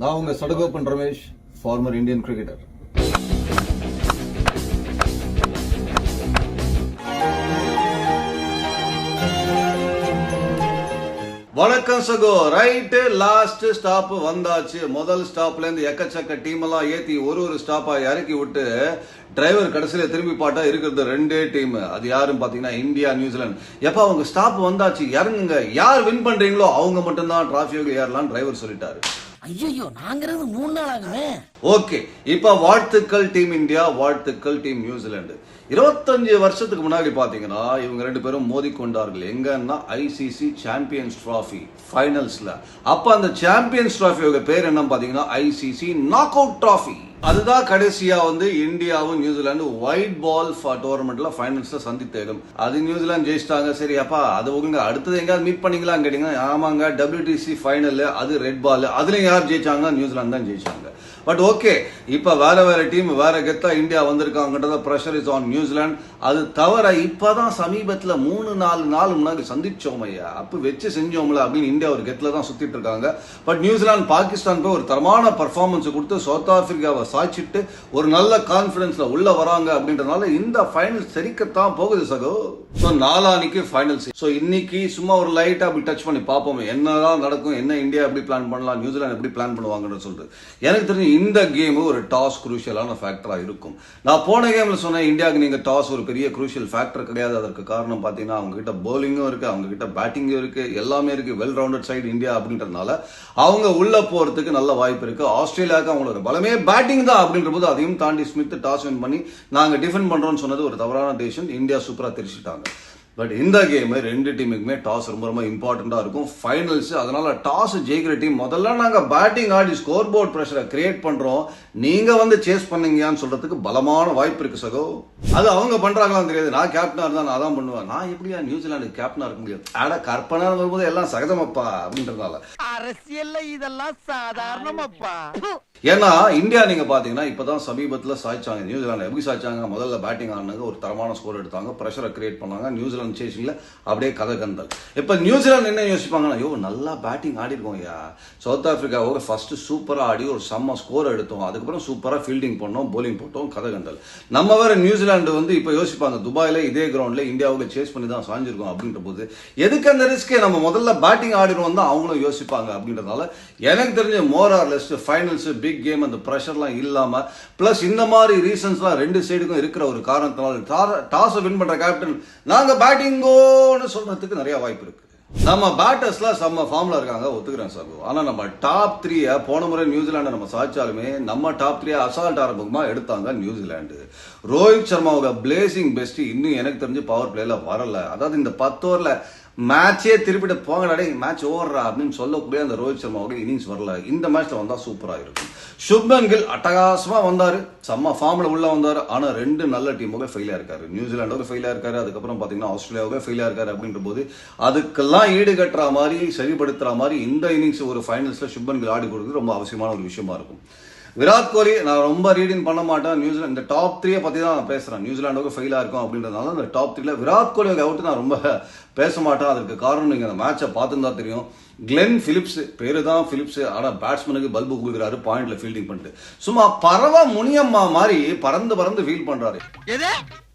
நான் உங்க Sadagoppan Ramesh former Indian cricketer வணக்கம் சகோ. ரைட்டு லாஸ்ட் ஸ்டாப் வந்தாச்சு. முதல் ஸ்டாப்ல இருந்து எக்கச்சக்க டீம் எல்லாம் ஏத்தி ஒரு ஒரு ஸ்டாப்பா இறக்கி விட்டு டிரைவர் கடைசியில திரும்பி பாட்டா இருக்கிறது ரெண்டே டீம் அது யாருன்னு பாத்தீங்கன்னா இந்தியா நியூசிலாந்து எப்ப அவங்க ஸ்டாப் வந்தாச்சு. இறங்குங்க. யார் வின் பண்றீங்களோ அவங்க மட்டும்தான் டிராஃபிக் ஏறலாம் டிரைவர் சொல்லிட்டாரு. ஐயோ நாங்கிறது மூணு நாள் ஆகுமே? ஓகே இப்ப வாழ்த்துக்கள் டீம் இந்தியா வாழ்த்துக்கள் டீம் நியூசிலாந்து. இருபத்தஞ்சு வருஷத்துக்கு முன்னாடி பாத்தீங்கன்னா இவங்க ரெண்டு பேரும் மோதி கொண்டார்கள் எங்கன்னா ஐசிசி சாம்பியன்ஸ் ட்ராஃபி ஃபைனல்ஸ்ல அப்ப அந்த சாம்பியன்ஸ் ட்ராஃபியோட பேர் என்ன பாத்தீங்கன்னா ஐசிசி நாக் அவுட் ட்ராஃபி அதுதான் கடைசியா வந்து இந்தியாவும் நியூசிலாந்து ஒயிட் பால் டோர்னமெண்ட்ல ஃபைனல்ஸ்ல சந்தித்தேடும் அது நியூசிலாந்து ஜெயிச்சிட்டாங்க. சரி அப்பா அது உங்க அடுத்தது எங்கேயாவது மீட் பண்ணீங்களான்னு கேட்டீங்கன்னா ஆமாங்க டபிள்யூடிசி ஃபைனல் அது ரெட் பால் அதுல யார் ஜெயிச்சாங்க? நியூசிலாந்து தான் ஜெயிச்சாங்க. பட் ஓகே இப்போ வேற வேற டீம் வேற கெத்தா India வந்திருக்காங்கன்றத pressure is on New Zealand அது தவிர இப்பதான் சமீபத்தில் மூணு நாலு நாள் முன்னாடி சந்திச்சோம் ஐயா. அப்போ வச்சு செஞ்சோம்ல அப்படின்னு இந்தியா ஒரு கெத்தில் தான் சுத்திட்டு இருக்காங்க. பட் நியூசிலாந்து பாகிஸ்தான் போய் ஒரு தரமான பர்ஃபார்மன்ஸ் கொடுத்து சவுத் ஆப்பிரிக்காவை சாய்ச்சிட்டு ஒரு நல்ல கான்பிடன்ஸ்ல உள்ள வராங்க அப்படின்றதுனால இந்த ஃபைனல் செரிக்கத்தான் போகுது சகோ. ஸோ நாலானிக்கு ஃபைனல்ஸ் ஸோ இன்னைக்கு சும்மா ஒரு லைட்டாக அப்படி டச் பண்ணி பார்ப்போம். என்னதான் நடக்கும் என்ன இந்தியா எப்படி பிளான் பண்ணலாம் நியூசிலாந்து எப்படி பிளான் பண்ணுவாங்கன்னு சொல்லிட்டு. எனக்கு தெரிஞ்சு இந்த கேம் ஒரு டாஸ் குரூஷியலான ஃபேக்டராக இருக்கும். நான் போன கேமில் சொன்னேன் இந்தியாவுக்கு நீங்கள் டாஸ் ஒரு பெரிய குரூஷியல் ஃபேக்டர் கிடையாது. அதற்கு காரணம் பார்த்தீங்கன்னா அவங்ககிட்ட பவுலிங்கும் இருக்கு அவங்க கிட்ட பேட்டிங்கும் இருக்குது எல்லாமே இருக்குது வெல் ரவுண்டட் சைடு இந்தியா அப்படின்றதுனால அவங்க உள்ள போகிறதுக்கு நல்ல வாய்ப்பு இருக்குது ஆஸ்திரேலியாவுக்கு அவங்களோட பலமே பேட்டிங் தான் அப்படின்ற போது அதையும் தாண்டி ஸ்மித் டாஸ் வின் பண்ணி நாங்கள் டிஃபெண்ட் பண்ணுறோம்னு சொன்னது ஒரு தவறான டெசிஷன் இந்தியா சூப்பராக தெரிச்சுட்டாங்க. பட் இந்த கேம் ரெண்டு டீமுக்குமே டாஸ் ரொம்ப ரொம்ப இம்பார்ட்டண்டா இருக்கும். ஃபைனல்ஸ் அதனால டாஸ் ஜெயிக்கிற டீம் முதல்ல நாங்க பேட்டிங் ஆடி ஸ்கோர் போர்ட் ப்ரெஷரை கிரியேட் பண்றோம். நீங்க வந்து சேஸ் பண்ணீங்கன்னு சொல்றதுக்கு பலமான வாய்ப்பு இருக்கு சகோ. அது அவங்க பண்றாங்களான்னு தெரியாது. நான் கேப்டனா இருந்தா நான் தான் பண்ணுவேன். நான் எப்படியா நியூசிலாந்து கேப்டனா இருக்க முடியும்? ஆட கற்பனை வரும்போது எல்லாம் சகஜமப்பா அப்படின்றதால அரசியல்ல இதெல்லாம் சாதாரணமாப்பா. ஏன்னா இந்தியா நீங்க பாத்தீங்கன்னா இப்பதான் சமீபத்துல சாய்ச்சாங்க. நியூசிலாந்து எப்படி சாய்ச்சாங்க? முதல்ல பேட்டிங் ஆனாங்க ஒரு தரமான ஸ்கோர் எடுத்தாங்க. பிரஷரை கிரியேட் பண்ணாங்க. நியூசிலாந்து சேசிங்ல அப்படியே கதை கந்தல். இப்போ நியூசிலாந்து என்ன யோசிப்பாங்கன்னா ஐயோ நல்லா பேட்டிங் ஆடிருக்கோம் ஐயா. சவுத் ஆஃப்ரிக்காவோட ஃபர்ஸ்ட் சூப்பரா ஆடி ஒரு செம்ம ஸ்கோர் எடுத்தோம். அதுக்கப்புறம் சூப்பரா ஃபீல்டிங் பண்ணோம் போலிங் போட்டோம் கதை கந்தல். நம்ம வேற நியூசிலாந்து வந்து இப்போ யோசிப்பாங்க துபாயில் இதே கிரவுண்ட்ல இந்தியாவுக்கு சேஸ் பண்ணி தான் சாஞ்சிருக்கோம் அப்படின்ற போது எதுக்கு அந்த ரிஸ்கே நம்ம முதல்ல பேட்டிங் ஆடிடுவோம் தான் அவங்களும் யோசிப்பாங்க அப்படின்றதால எனக்கு தெரிஞ்ச more or less finals big game அந்த ப்ரெஷர்லாம் இல்லாமல் ப்ளஸ் இந்த மாதிரி ரீசன்ஸ்லாம் ரெண்டு சைடுக்கும் இருக்கிற ஒரு காரணத்தினால டாஸை வின் பண்ணுற கேப்டன் நாங்க பேட்டிங்கோன்னு சொல்றதுக்கு நிறைய வாய்ப்பு இருக்கு. நம்ம பேட்டர்ஸ்லாம் செம்ம ஃபார்ம்ல இருக்காங்க ஒத்துக்கிறேன் சார். ஆனா நம்ம டாப் த்ரீயை போன முறை நியூசிலாண்டை நம்ம சாய்ச்சாலுமே நம்ம டாப் த்ரீயை அசால்ட் ஆரம்பமா எடுத்தாங்க நியூசிலாந்து ரோஹித் சர்மாவோட பிளேசிங் பெஸ்ட் இன்னும் எனக்கு தெரிஞ்சு பவர் பிளேல வரல. அதாவது இந்த பத்து ஓவர்ல மேட்சே திருப்பிட்டு போங்கடா மேட்ச் ஓவரா அப்படின்னு சொல்லக்கூடிய அந்த ரோஹித் சர்மாவுக்கு இன்னிங்ஸ் வரல. இந்த மேட்ச்ல வந்தா சூப்பரா இருக்கும். சுப்மன் கில் அட்டகாசமா வந்தாரு. செம்ம ஃபார்ம்ல உள்ள வந்தாரு. ஆனா ரெண்டு நல்ல டீமுக்கு ஃபெயிலா இருக்காரு. நியூசிலாண்டோட ஃபெயிலா இருக்காரு. அதுக்கப்புறம் பாத்தீங்கன்னா ஆஸ்திரேலியாவுக்கு ஃபெயிலா இருக்காரு அப்படின்ற போது அதுக்கெல்லாம் ஈடுகட்டுற மாதிரி சரிப்படுத்துற மாதிரி இந்த இன்னிங்ஸ் ஒரு ஃபைனல்ஸ்ல சுப்மன் கில் ஆடி கொடுக்குறது ரொம்ப அவசியமான ஒரு விஷயமா இருக்கும். விராட் கோலி நான் ரொம்ப ரீடிங் பண்ண மாட்டேன். நியூசிலாந்து இந்த டாப் த்ரீயை பற்றி தான் நான் பேசுகிறேன் நியூசிலாண்டுக்கு ஃபெயிலாக இருக்கும் அப்படின்றதுனால இந்த டாப் த்ரீல விராட் கோலி அவுட் நான் ரொம்ப பேச மாட்டேன். அதற்கு காரணம் நீங்கள் அந்த மேட்சை பார்த்துருந்தா தெரியும். கிளென் பிலிப்ஸ் பேரு தான் பிலிப்ஸ் ஆனால் பேட்ஸ்மேனுக்கு பல்பு கொடுக்குறாரு பாயிண்ட்ல ஃபீல்டிங் பண்ணிட்டு. சும்மா பறவை முனியம்மா மாதிரி பறந்து பறந்து ஃபீல் பண்ணுறாரு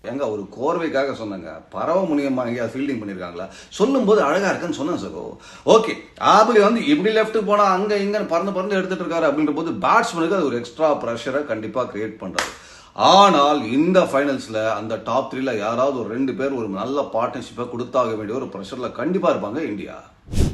ஏங்க எங்க ஒரு கோர்வைக்காக சொன்னாங்க. பரவ முனியம்மா எங்கேயாவது ஃபீல்டிங் பண்ணியிருக்காங்களா சொல்லும் போது இருக்குன்னு சொன்னேன் சகோ ஓகே ஆபிலி வந்து இப்படி லெஃப்ட் போனால் அங்கே இங்கேன்னு பறந்து பறந்து எடுத்துகிட்டு இருக்காரு அப்படின்ற போது பேட்ஸ்மேனுக்கு அது ஒரு எக்ஸ்ட்ரா ப்ரெஷரை கண்டிப்பாக கிரியேட் பண்ணுறாரு ஆனால் இந்த ஃபைனல்ஸில் அந்த டாப் த்ரீல யாராவது ஒரு ரெண்டு பேர் ஒரு நல்ல பார்ட்னர்ஷிப்பை கொடுத்தாக வேண்டிய ஒரு ப்ரெஷரில் கண்டிப்பாக இருப்பாங்க இந்தியா.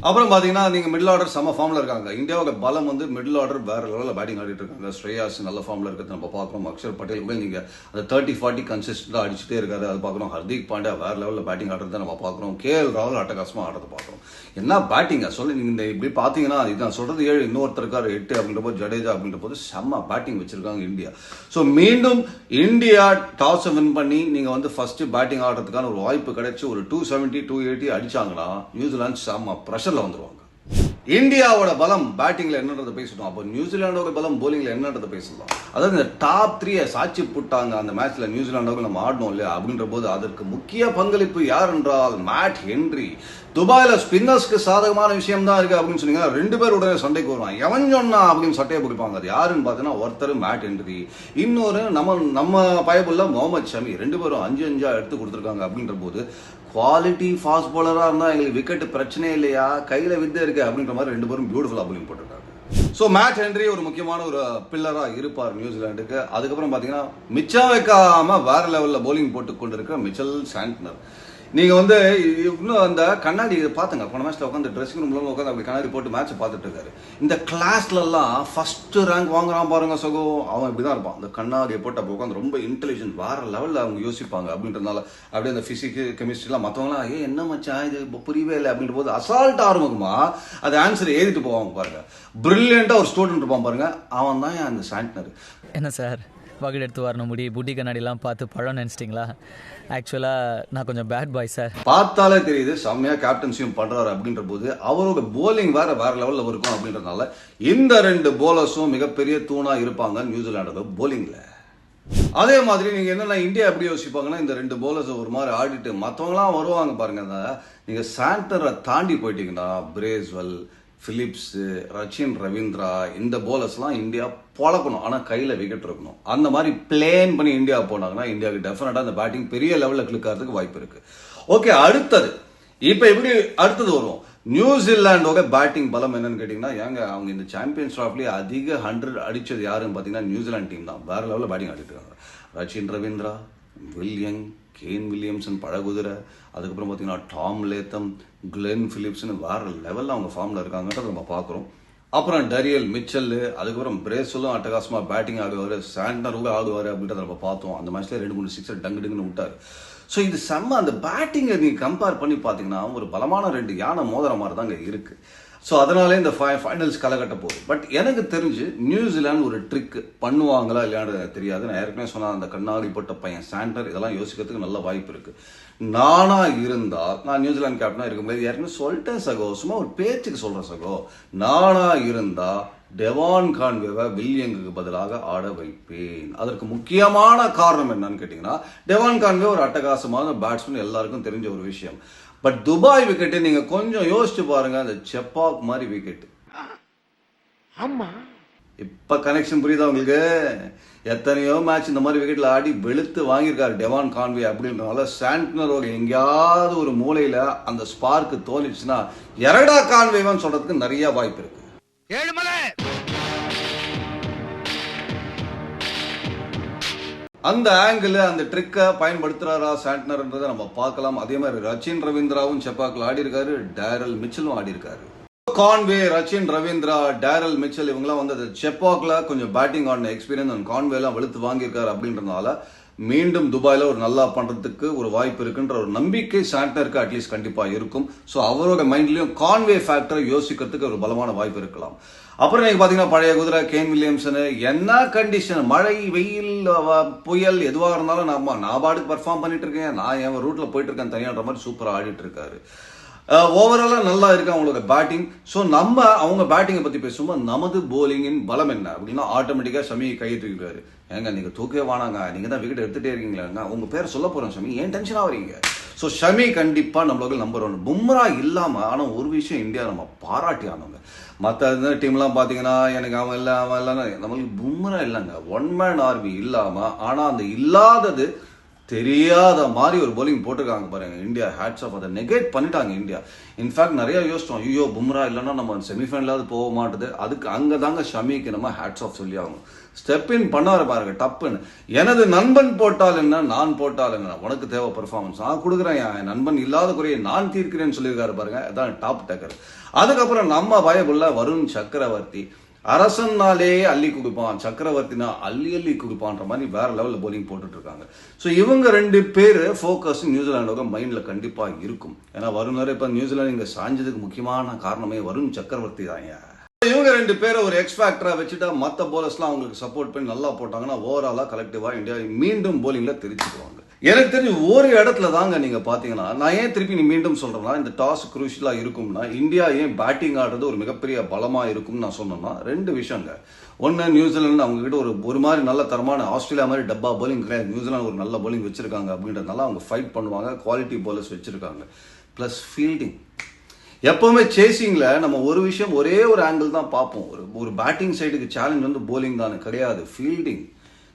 அப்புறம் பார்த்தீங்கன்னா நீங்கள் மிடில் ஆர்டர் செம ஃபார்மில் இருக்காங்க. இந்தியாவோட பலம் வந்து மிடில் ஆர்டர் வேற லெவலில் பேட்டிங் ஆடிட்டு இருக்காங்க. ஸ்ரேயாஸ் நல்ல ஃபார்மில் இருக்கிறது நம்ம பார்க்குறோம் அக்ஷர் பட்டேல் கூட நீங்கள் அந்த தேர்ட்டி ஃபார்ட்டி கன்சிஸ்டண்டா அடிச்சுட்டே இருக்காரு அது பார்க்குறோம் ஹர்திக் பாண்டியா வேற லெவலில் பேட்டிங் ஆடுறத நம்ம பார்க்குறோம் கே எல் ராகுல் அட்டகாசமா ஆடுறத பார்க்குறோம் என்ன பேட்டிங்க சொல்லி நீங்கள் இந்த இப்படி பார்த்தீங்கன்னா இதுதான் சொல்கிறது ஏழு இன்னொருத்தருக்கார் எட்டு அப்படின்ற போது ஜடேஜா அப்படின்ற போது செம்ம பேட்டிங் வச்சிருக்காங்க இந்தியா. ஸோ மீண்டும் இந்தியா டாஸை வின் பண்ணி நீங்கள் வந்து ஃபர்ஸ்ட் பேட்டிங் ஆடுறதுக்கான ஒரு வாய்ப்பு கிடைச்சி ஒரு டூ செவன்ட்டி டூ எயிட்டி அடிச்சாங்கன்னா நியூசிலாந்து செம்ம ப்ரெஷர்ல வந்துருவாங்க. இந்தியாவோட பலம் பேட்டிங்ல என்னன்றதை பேசணும் அப்போ நியூசிலாண்டோட பலம் போலிங்ல என்னன்றதை பேசலாம் அதாவது இந்த டாப் த்ரீயை சாட்சி புட்டாங்க அந்த மேட்ச்ல நியூசிலாண்டோக்கு நம்ம ஆடணும் இல்லையா? அப்படின்ற போது அதற்கு முக்கிய பங்களிப்பு யார் என்றால் மேட் ஹென்றி துபாயில் ஸ்பின்னர்ஸ்க்கு சாதகமான விஷயம் தான் இருக்கு அப்படின்னு சொன்னீங்க ரெண்டு பேர் உடனே சண்டைக்கு வருவான் எவன் சொன்னா அப்படின்னு சட்டையை பிடிப்பாங்க. அது யாருன்னு பார்த்தீங்கன்னா ஒருத்தர் மேட் என்ட்ரி இன்னொரு நம்ம நம்ம பயபுள்ள முகமது ஷமி. ரெண்டு பேரும் அஞ்சு அஞ்சா எடுத்து கொடுத்துருக்காங்க அப்படின்ற போது குவாலிட்டி ஃபாஸ்ட் பாலராக இருந்தால் எங்களுக்கு விக்கெட் பிரச்சனை இல்லையா? கையில் வித்தை இருக்கு அப்படின்ற மாதிரி ரெண்டு பேரும் பியூட்டிஃபுல்லாக bowling போட்டிருக்காங்க. ஸோ மேட் ஹென்றி ஒரு முக்கியமான ஒரு பில்லராக இருப்பார் நியூசிலாண்டுக்கு அதுக்கப்புறம் பார்த்தீங்கன்னா மிச்சம் வைக்காமல் வேற லெவலில் போலிங் போட்டு கொண்டிருக்கிற மிச்சல் சாண்ட்னர் நீங்க வந்து இன்னும் அந்த கண்ணாடி இதை பார்த்துங்க போன மேட்ச்ல உட்காந்து ட்ரெஸ்ஸிங் ரூம்ல உட்காந்து அப்படி கண்ணாடி போட்டு மேட்ச் பார்த்துட்டு இருக்காரு. இந்த கிளாஸ்ல எல்லாம் ஃபர்ஸ்ட் ரேங்க் வாங்குறான் பாருங்க சகோ. அவன் இப்படிதான் இருப்பான். அந்த கண்ணாடியை போட்டு அப்படி உட்காந்து ரொம்ப இன்டெலிஜென்ட் வேற லெவல்ல அவங்க யோசிப்பாங்க அப்படின்றதுனால அப்படியே அந்த பிசிக்ஸ் கெமிஸ்ட்ரிலாம் மற்றவங்களாம் ஏ என்ன மச்சான் இது? புரியவே இல்லை. அப்படின்ற போது அசால்ட் ஆரம்பமா அது ஆன்சர் எழுதிட்டு போவாங்க பாருங்க. பிரில்லியண்டா ஒரு ஸ்டூடெண்ட் இருப்பான் பாருங்க. அவன் தான் அந்த சாண்ட்னர் என்ன சார்? வகுடு எடுத்து வரணும். முடி புட்டி கண்ணாடிலாம் பார்த்து பழம் நினச்சிட்டிங்களா? ஆக்சுவலாக நான் கொஞ்சம் பேட் பாய் சார் பார்த்தாலே தெரியுது செம்மையா கேப்டன்சியும் பண்றாரு அப்படின்ற போது அவரோட போலிங் வேற வேற லெவலில் இருக்கும் அப்படின்றதுனால இந்த ரெண்டு போலர்ஸும் மிகப்பெரிய தூணாக இருப்பாங்க நியூசிலாண்டோட போலிங்கில் அதே மாதிரி நீங்க என்னன்னா இந்தியா எப்படி யோசிப்பாங்கன்னா இந்த ரெண்டு போலர்ஸ் ஒரு மாதிரி ஆடிட்டு மற்றவங்களாம் வருவாங்க பாருங்க நீங்கள் நீங்க சாண்டரை தாண்டி போயிட்டீங்கன்னா பிரேஸ்வெல் ஃபிலிப்ஸு ரச்சின் ரவீந்திரா இந்த போலர்ஸ்லாம் இந்தியா பழக்கணும். ஆனால் கையில் விக்கெட் இருக்கணும். அந்த மாதிரி பிளேன் பண்ணி இந்தியா போனாங்கன்னா இந்தியாவுக்கு டெஃபினட்டாக அந்த பேட்டிங் பெரிய லெவலில் கிளிக் ஆகிறதுக்கு வாய்ப்பு இருக்கு. ஓகே அடுத்தது. இப்போ எப்படி அடுத்தது வரும் நியூசிலாண்டோட பேட்டிங் பலம் என்னன்னு கேட்டிங்கன்னா ஏங்க அவங்க இந்த சாம்பியன்ஸ் ட்ராஃப்லேயே அதிக ஹண்ட்ரட் அடித்தது யாருன்னு பார்த்தீங்கன்னா நியூசிலாந்து டீம் தான். வேறு லெவலில் பேட்டிங் ஆடிட்டு இருக்காங்க. ரச்சின் ரவீந்திரா வில்லியங் கேன் வில்லியம்சன் பழகுதிரை அதுக்கப்புறம் பார்த்தீங்கன்னா டாம் லேத்தம் கிளென் ஃபிலிப்ஸ்னு வேற லெவலில் அவங்க ஃபார்மில் இருக்காங்கன்றத நம்ம பார்க்குறோம். அப்புறம் டரியல் மிச்சல் அதுக்கப்புறம் பிரேசலும் அட்டகாசமாக பேட்டிங் ஆடுவார் சாண்டரும் ஆடுவார் அப்படின்றத நம்ம பார்த்தோம். அந்த மேட்ச்ல ரெண்டு மூணு சிக்ஸர் டங்கு டங்குன்னு விட்டார். ஸோ இது செம்ம அந்த பேட்டிங்கை நீங்கள் கம்பேர் பண்ணி பார்த்தீங்கன்னா ஒரு பலமான ரெண்டு யானை மோதிர மாதிரி தாங்க இருக்குது ஸோ அதனாலே இந்த ஃபைனல்ஸ் கலகட்ட போகுது பட் எனக்கு தெரிஞ்சு நியூசிலாந்து ஒரு ட்ரிக் பண்ணுவாங்களா இல்லையான்னு தெரியாது. நான் ஏற்கனவே சொன்ன அந்த கண்ணாடி போட்ட பையன் சாண்டர் இதெல்லாம் யோசிக்கிறதுக்கு நல்ல வாய்ப்பு இருக்கு. நானாக இருந்தால் நான் நியூசிலாந்து கேப்டனாக இருக்கும்போது ஏற்கனவே சொல்லிட்டேன் சகோ சும்மா ஒரு பேச்சுக்கு சொல்கிறேன் சகோ. நானாக இருந்தால் டெவான் கான்வேவை வில்லியங்குக்கு பதிலாக ஆட வைப்பேன். அதற்கு முக்கியமான காரணம் என்னன்னு கேட்டிங்கன்னா டெவான் கான்வே ஒரு அட்டகாசமான பேட்ஸ்மேன் எல்லாருக்கும் தெரிஞ்ச ஒரு விஷயம். பட் துபாய் விக்கெட்டு நீங்க கொஞ்சம் யோசிச்சு பாருங்க அந்த செப்பாக் மாதிரி விக்கெட் ஆமா. இப்ப கனெக்ஷன் புரியுதா உங்களுக்கு? எத்தனையோ மேட்ச் இந்த மாதிரி விக்கெட்ல ஆடி வெளுத்து வாங்கியிருக்காரு டெவான் கான்வே அப்படின்றனால சாண்ட்னரோட எங்கேயாவது ஒரு மூலையில அந்த ஸ்பார்க் தோணிச்சுன்னா எரடா கான்வேவான்னு சொல்றதுக்கு நிறைய வாய்ப்பு இருக்கு. ஏழுமலை! அந்த ஆங்கிள் அந்த ட்ரிக்கை பயன்படுத்துறாரா சாண்ட்னர்ன்றதை நம்ம பார்க்கலாம். அதே மாதிரி ரச்சின் ரவீந்திராவும் செப்பாக்கில் ஆடி இருக்காரு டேரல் மிச்சலும் ஆடி இருக்காரு Conway Rachin Ravindra Daryl Mitchell இவங்கெல்லாம் வந்து செப்பாக்கில் கொஞ்சம் பேட்டிங் ஆடின எக்ஸ்பீரியன்ஸ் அந்த கான்வேலாம் வெளுத்து வாங்கியிருக்காரு அப்படின்றதுனால மீண்டும் துபாயில் ஒரு நல்லா பண்றதுக்கு ஒரு வாய்ப்பு இருக்குன்ற ஒரு நம்பிக்கை சாட்னருக்கு அட்லீஸ்ட் கண்டிப்பாக இருக்கும். ஸோ அவரோட மைண்ட்லேயும் கான்வே ஃபேக்டரை யோசிக்கிறதுக்கு ஒரு பலமான வாய்ப்பு இருக்கலாம். அப்புறம் நீங்கள் பார்த்தீங்கன்னா பழைய குதிரை கேன் வில்லியம்சனு என்ன கண்டிஷன் மழை வெயில் புயல் எதுவாக இருந்தாலும் நான் நான் பாட்டுக்கு பர்ஃபார்ம் பண்ணிட்டு இருக்கேன். நான் என் ரூட்ல போயிட்டு இருக்கேன் தனியான்ற மாதிரி சூப்பராக ஆடிட்டு இருக்காரு. Uh, ஓவராலாக நல்லா இருக்கு அவங்களோட பேட்டிங் ஸோ நம்ம அவங்க பேட்டிங்கை பற்றி பேசும்போது நமது போலிங்கின் பலம் என்ன? அப்படின்னா ஆட்டோமேட்டிக்காக சமி கையை தூக்கிடுவாரு. ஏங்க நீங்கள் தூக்கவே வானாங்க நீங்கள் தான் விக்கெட் எடுத்துகிட்டே இருக்கீங்களாங்க உங்கள் பேர் சொல்ல போகிறோம் ஷமி ஏன் டென்ஷன் ஆகிறீங்க ஸோ ஷமி கண்டிப்பாக நம்மளுக்கு நம்பர் ஒன் பும்ரா இல்லாமல் ஆனால் ஒரு விஷயம் இந்தியா நம்ம பாராட்டி ஆனவங்க மற்ற டீம்லாம் பார்த்தீங்கன்னா எனக்கு அவன் இல்லை அவன் இல்லைன்னா நம்மளுக்கு பும்ரா இல்லைங்க. ஒன் மேன் ஆர்மி இல்லாமல் ஆனால் அந்த இல்லாதது தெரியாத மாதிரி ஒரு போலிங் போட்டிருக்காங்க பாருங்க இந்தியா. ஹேட்ஸ் ஆஃப் அதை நெகேட் பண்ணிட்டாங்க இந்தியா. இன்ஃபேக்ட் நிறைய யோசிச்சோம். ஐயோ பும்ரா இல்லைன்னா நம்ம செமிஃபைனலாவது போக மாட்டுது. அதுக்கு அங்கே தாங்க ஷமிக்கு நம்ம ஹேட்ஸ் ஆஃப் சொல்லி ஆகணும். ஸ்டெப் இன் பண்ணாரு பாருங்க டப்புன்னு. எனது நண்பன் போட்டால் என்ன நான் போட்டால் என்ன? உனக்கு தேவை பர்ஃபார்மன்ஸ் நான் கொடுக்குறேன் என் நண்பன் இல்லாத குறையை நான் தீர்க்கிறேன்னு சொல்லியிருக்காரு பாருங்க. அதான் டாப் டேக்கர் அதுக்கப்புறம் நம்ம பயபுள்ள வருண் சக்கரவர்த்தி. அரசன்னாலே அள்ளி கொடுப்பான் சக்கரவர்த்தினா அள்ளி அள்ளி கொடுப்பான்ற மாதிரி வேற லெவலில் போலிங் போட்டுட்டு இருக்காங்க ஸோ இவங்க ரெண்டு பேர் ஃபோக்கஸ் நியூசிலாண்டோட மைண்டில் கண்டிப்பாக இருக்கும். ஏன்னா வருணர் இப்போ நியூசிலாந்து இங்கே சாஞ்சதுக்கு முக்கியமான காரணமே வருண் சக்கரவர்த்தி தான் இவங்க ரெண்டு பேரை ஒரு எக்ஸ் ஃபேக்டரா வச்சுட்டா மற்ற போலர்ஸ்லாம் அவங்களுக்கு சப்போர்ட் பண்ணி நல்லா போட்டாங்கன்னா ஓவராலா கலெக்டிவா இந்தியா மீண்டும் போலிங்ல தெரிச்சுக்குவாங்க எனக்கு தெரிஞ்சு ஒரு இடத்துல தாங்க நீங்கள் பார்த்தீங்கன்னா நான் ஏன் திருப்பி நீ மீண்டும் சொல்கிறேன்னா இந்த டாஸ் குரூஷியலாக இருக்கும்னா இந்தியா ஏன் பேட்டிங் ஆடுறது ஒரு மிகப்பெரிய பலமாக இருக்கும்னு நான் சொன்னேன்னா ரெண்டு விஷயங்க. ஒன்று நியூசிலாந்து அவங்ககிட்ட ஒரு ஒரு மாதிரி நல்ல தரமான ஆஸ்திரேலியா மாதிரி டப்பா bowling கிடையாது. நியூசிலாந்து ஒரு நல்ல bowling வச்சிருக்காங்க அப்படின்றதுனால அவங்க ஃபைட் பண்ணுவாங்க குவாலிட்டி bowlers வச்சுருக்காங்க. ப்ளஸ் ஃபீல்டிங் எப்போவுமே சேசிங்கில் நம்ம ஒரு விஷயம் ஒரே ஒரு ஆங்கிள் தான் பார்ப்போம். ஒரு ஒரு பேட்டிங் சைடுக்கு சேலஞ்ச் வந்து போலிங் தானே கிடையாது. ஃபீல்டிங்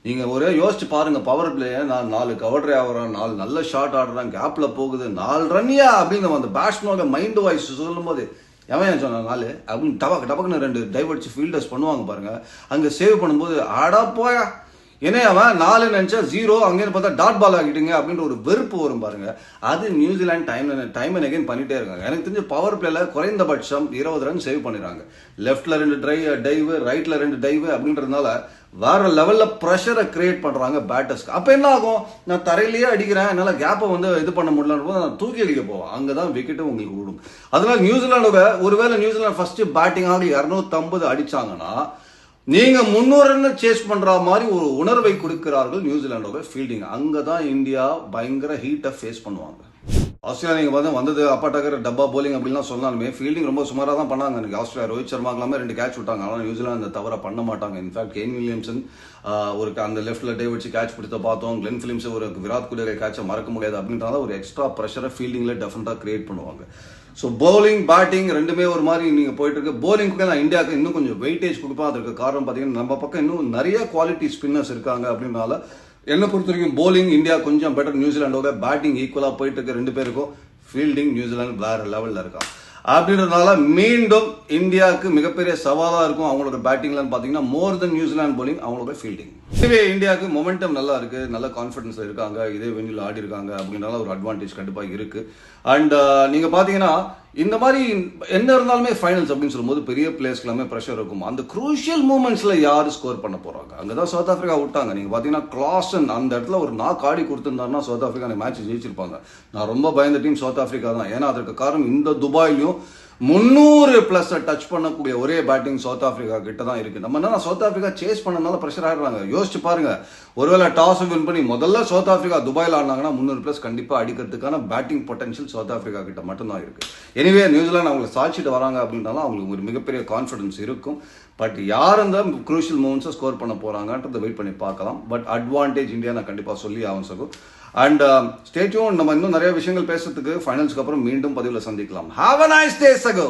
நீங்கள் ஒரே யோசிச்சு பாருங்க பவர் பிளேயை நான் நாலு கவர்டரே ஆகிறேன் நாலு நல்ல ஷாட் ஆடுறேன் கேப்பில் போகுது நாலு ரன்னியா அப்படின்னு அந்த பேட்ஸ்மேனோட மைண்ட் வாய்ஸ் சொல்லும்போது எவன் ஏன் நாலு? அப்படின்னு டபக்கு டபக்குன்னு ரெண்டு டைவர்ட்ஸ் ஃபீல்டர்ஸ் பண்ணுவாங்க பாருங்க. அங்கே சேவ் பண்ணும்போது ஆடா போயா? ஏன்னா அவன்? நாலு நினச்சா ஜீரோ அங்கேருந்து பார்த்தா டாட் பால் ஆகிட்டுங்க அப்படின்ற ஒரு வெறுப்பு வரும் பாருங்க. அது New Zealand time time and again பண்ணிட்டே இருக்காங்க. எனக்கு தெரிஞ்சு பவர் பிளேல குறைந்தபட்சம் இருபது ரன் சேவ் பண்ணிடுறாங்க. லெஃப்ட்ல ரெண்டு ட்ரை டைவ் ரைட்ல ரெண்டு டைவ் அப்படின்றதுனால வேற லெவல்ல ப்ரெஷரை கிரியேட் பண்றாங்க பேட்டர்ஸ்க்கு அப்ப என்ன ஆகும்? நான் தரையிலேயே அடிக்கிறேன் என்னால கேப்பை வந்து இது பண்ண முடியலன்னு போது நான் தூக்கி அடிக்க போவேன். அங்கதான் விக்கெட்டு உங்களுக்கு விடும் அதனால நியூசிலாந்து ஒருவேளை நியூசிலாந்து ஃபர்ஸ்ட் பேட்டிங் ஆகி இரநூத்தம்பது அடிச்சாங்கன்னா நீங்க முன்னூறு ரன் சேஸ் பண்ற மாதிரி ஒரு உணர்வை கொடுக்கிறார்கள் நியூசிலாண்டோட ஃபீல்டிங் அங்கதான் இந்தியா பயங்கர ஹீட்டை ஃபேஸ் பண்ணுவாங்க. ஆஸ்திரேலியா நீங்கள் வந்து வந்தது அப்பாட்டாக்கிற டப்பா போலிங் அப்படிலாம் சொன்னாலுமே ஃபீல்டிங் ரொம்ப சுமாராக தான் பண்ணாங்க. எனக்கு ஆஸ்திரேலியா ரோஹித் சர்மாக்கெல்லாமே ரெண்டு கேட்ச் விட்டாங்க. ஆனால் நியூசிலாந்து அந்த தவிர பண்ண மாட்டாங்க. இன்ஃபேக்ட் கேன் வில்லியம்சன் ஒரு அந்த லெஃப்டில் டே வச்சு கேட்ச் பிடித்த பார்த்தோம். கிளென் ஃபிலிம்ஸ் ஒரு விராட் கோலி கேட்சை மறக்க முடியாது அப்படின்றத ஒரு எக்ஸ்ட்ரா ப்ரெஷரை ஃபீல்டிங்கில் டெஃபினட்டாக கிரியேட் பண்ணுவாங்க. ஸோ பவுலிங் பேட்டிங் ரெண்டுமே ஒரு மாதிரி நீங்கள் போயிட்டு இருக்கு bowling-க்கு நான் இந்தியாவுக்கு இன்னும் கொஞ்சம் வெயிட்டேஜ் கொடுப்பேன். அதற்கு காரணம் பார்த்தீங்கன்னா நம்ம பக்கம் இன்னும் நிறைய குவாலிட்டி ஸ்பின்னர்ஸ் இருக்காங்க அப்படின்னால என்னை பொறுத்த வரைக்கும் போலிங் இந்தியா கொஞ்சம் பெட்டர் நியூசிலாண்டோட பேட்டிங் ஈக்குவலாக போயிட்டு இருக்க ரெண்டு பேருக்கும். ஃபீல்டிங் நியூசிலாந்து வேறு லெவலில் இருக்கான் அப்படின்றதுனால மீண்டும் இந்தியாவுக்கு மிகப்பெரிய சவாலாக இருக்கும் அவங்களோட பேட்டிங்லன்னு பார்த்தீங்கன்னா more than New Zealand bowling அவங்களோட ஃபீல்டிங் இதுவே இந்தியாவுக்கு மொமெண்டம் நல்லா இருக்கு நல்ல கான்ஃபிடன்ஸ் இருக்காங்க இதே வெஞ்சில் ஆடி இருக்காங்க அப்படின்றனால ஒரு அட்வான்டேஜ் கண்டிப்பாக இருக்கு. அண்ட் நீங்கள் பார்த்தீங்கன்னா இந்த மாதிரி என்ன இருந்தாலுமே ஃபைனல்ஸ் அப்படின்னு சொல்லும்போது பெரிய பிளேயர்ஸ்க்கு எல்லாமே ப்ரெஷர் இருக்கும். அந்த குரூஷியல் மூமெண்ட்ஸில் யார் ஸ்கோர் பண்ண போகிறாங்க அங்கே தான் சவுத் ஆஃப்ரிக்கா விட்டாங்க. நீங்கள் பார்த்தீங்கன்னா கிளாசன் அந்த இடத்துல ஒரு நாக் ஆடி கொடுத்துருந்தாருன்னா சவுத் ஆஃப்ரிக்கா அந்த மேட்ச் ஜெயிச்சிருப்பாங்க. நான் ரொம்ப பயந்த டீம் சவுத் ஆஃப்ரிக்கா தான். ஏன்னா அதற்கு காரணம் இந்த துபாயிலையும் முந்நூறு பிளஸ் டச் பண்ணக்கூடிய ஒரே பேட்டிங் சவுத் ஆப்பிரிக்கா கிட்ட தான் இருக்கு. நம்ம என்ன சவுத் ஆப்பிரிக்கா சேஸ் பண்ணனால ப்ரெஷர் ஆயிடுறாங்க. யோசிச்சு பாருங்க. ஒருவேளை டாஸ் வின் பண்ணி முதல்ல சவுத் ஆப்பிரிக்கா துபாயில் ஆடினாங்கன்னா முந்நூறு பிளஸ் கண்டிப்பா அடிக்கிறதுக்கான பேட்டிங் பொட்டன்ஷியல் சவுத் ஆப்பிரிக்கா கிட்ட மட்டும்தான் இருக்கு. எனிவே நியூசிலாந்து அவங்களை சாட்சிட்டு வராங்க அப்படின்னாலும் அவங்களுக்கு ஒரு மிகப்பெரிய கான்ஃபிடன்ஸ் இருக்கும். பட் யார் அந்த குரூஷியல் மூமெண்ட்ஸை ஸ்கோர் பண்ண போறாங்கன்றதை வெயிட் பண்ணி பார்க்கலாம். பட் அட்வான்டேஜ் இந்தியா நான் கண்டிப்பா சொல்லி ஆகும் சகோ. அண்ட் ஸ்டேட்யூன் um, நம்ம இன்னும் நிறைய விஷயங்கள் பேசுறதுக்கு ஃபைனல்ஸ்க்கு அப்புறம் மீண்டும் பதிவில் சந்திக்கலாம். ஹாவ் அ நைஸ் டே சகோ